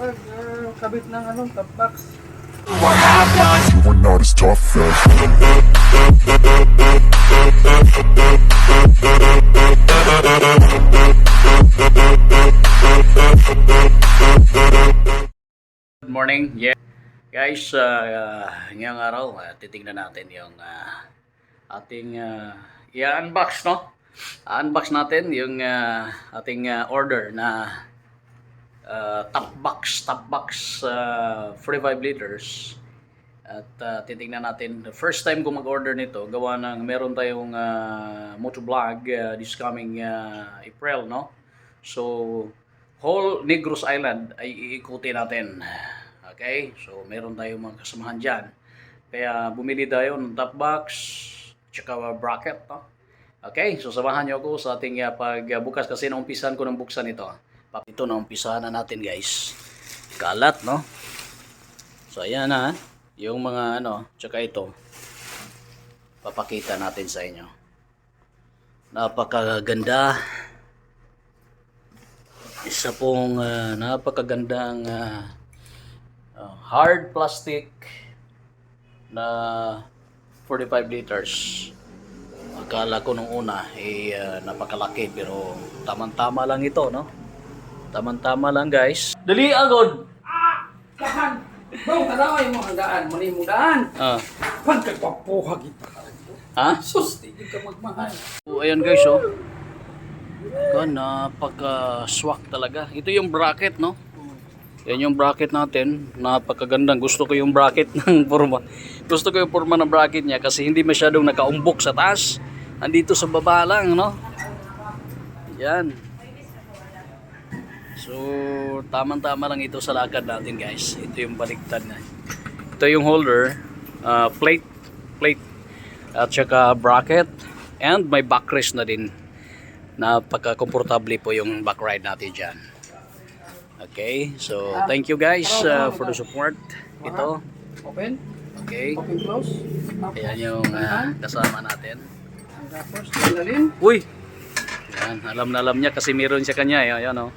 pag ah, kabit ng ano, top box. Good morning. Yeah. Guys, uh, uh, ngayong araw, uh, titingnan natin yung uh, ating uh, i-unbox, no? unbox natin yung uh, ating uh, order na uh, top box, top box uh, 45 liters. At uh, titingnan natin, the first time ko mag-order nito, gawa ng meron tayong uh, motovlog uh, this coming uh, April, no? So, whole Negros Island ay iikutin natin. Okay? So, meron tayong mga kasamahan dyan. Kaya bumili tayo ng top box, tsaka bracket, no? Okay? So, samahan niyo ako sa ating uh, pagbukas kasi naumpisan ko ng buksan ito. Ito na umpisahan na natin, guys. Kalat, no? So, ayan na. Yung mga ano, tsaka ito. Papakita natin sa inyo. Napakaganda. Isa pong ah, napakagandang ah, hard plastic na 45 liters. Akala ko nung una eh ah, napakalaki pero tamang-tama lang ito, no? Tamang-tama lang, guys. Dali agad. Tahan! Bro, taraway mo ang daan, mali mo daan. Ah. Pagkagwapuha kita. Ha? Sus, di ka magmahal. So, ayan guys, oh. Ka, napaka-swak talaga. Ito yung bracket, no? Yan yung bracket natin. Napakagandang. Gusto ko yung bracket ng forma. Gusto ko yung forma ng bracket niya kasi hindi masyadong nakaumbok sa taas. Andito sa baba lang, no? Yan. So, tamang-tama lang ito sa lakad natin, guys. Ito yung baliktad na. Ito yung holder, uh, plate, plate, at saka bracket, and may backrest na din. Napaka-komportable po yung back ride natin dyan. Okay, so thank you guys uh, for the support. Ito, Open? okay. Open close? Ayan yung uh, kasama natin. Uy! Yan, alam na alam niya kasi meron siya kanya. Yan, yan oh.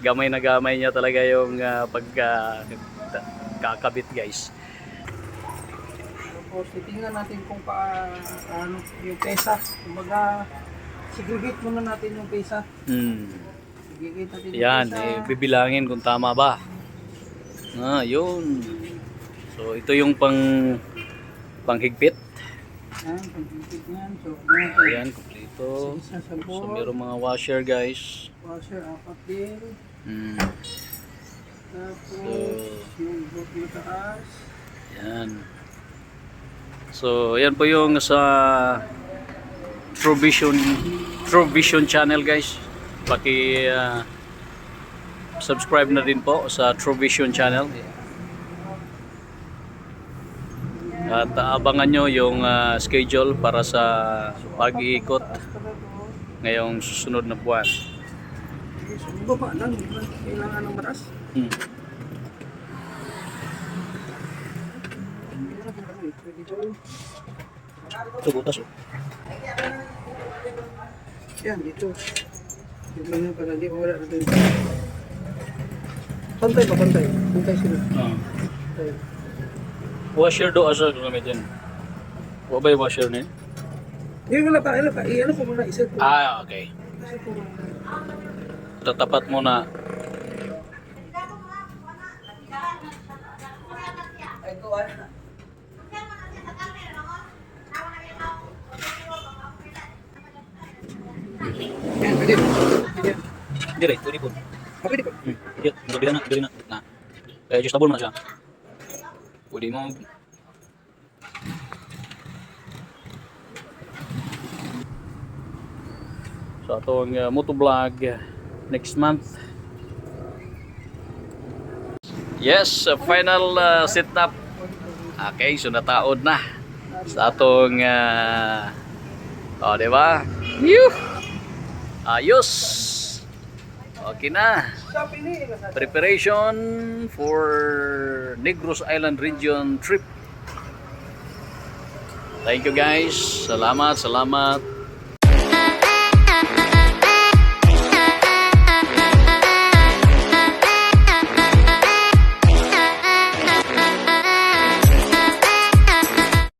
Gamay na gamay niya talaga yung uh, pagka kakabit guys. Tapos, titingnan natin kung pa, ano, yung pesa. Kumbaga, segregate muna natin yung pesa. Hmm. Segregate natin yung Yan, pesa. eh, bibilangin kung tama ba. Ah, yun. So, ito yung pang panghigpit. Yan, pag-ibig yan. So, yan. Ayan, kompleto. Isa sa So, board. meron mga washer, guys. Washer, apat din. Hmm. Tapos, So- yung board na taas. Yan. So, yan po yung sa True Vision True Vision channel, guys. Paki ah, subscribe na din po sa True Vision channel. At abangan nyo yung ah, schedule para sa pag-iikot ngayong susunod na buwan. Baba lang. Kailangan ng maras. Hmm. Ito, butas oh. Yan, dito. Dito lang pala. Di wala na. Pantay ba? Pantay. Pantay sila. Ah. Pantay. Washer do asa gamitin. Wa ba yung washer ni? Hindi wala pa. Wala pa. I-ano ko muna. Iset ko. Ah, okay. Iset ko muna. Tatapat mo na. Yan, pwede. Pwede. Dire, pwede po. Ah, pwede pa. Hmm. Dire, dire na, dire na. Na. Kaya adjustable mo na Pwede mo. So atong uh, motovlog next month. Yes, uh, final uh, setup. Okay, so nataod na sa atong uh, oh, di ba? Yuh! Ayos. Okay na. Preparation for Negros Island region trip. Thank you guys. Salamat, salamat.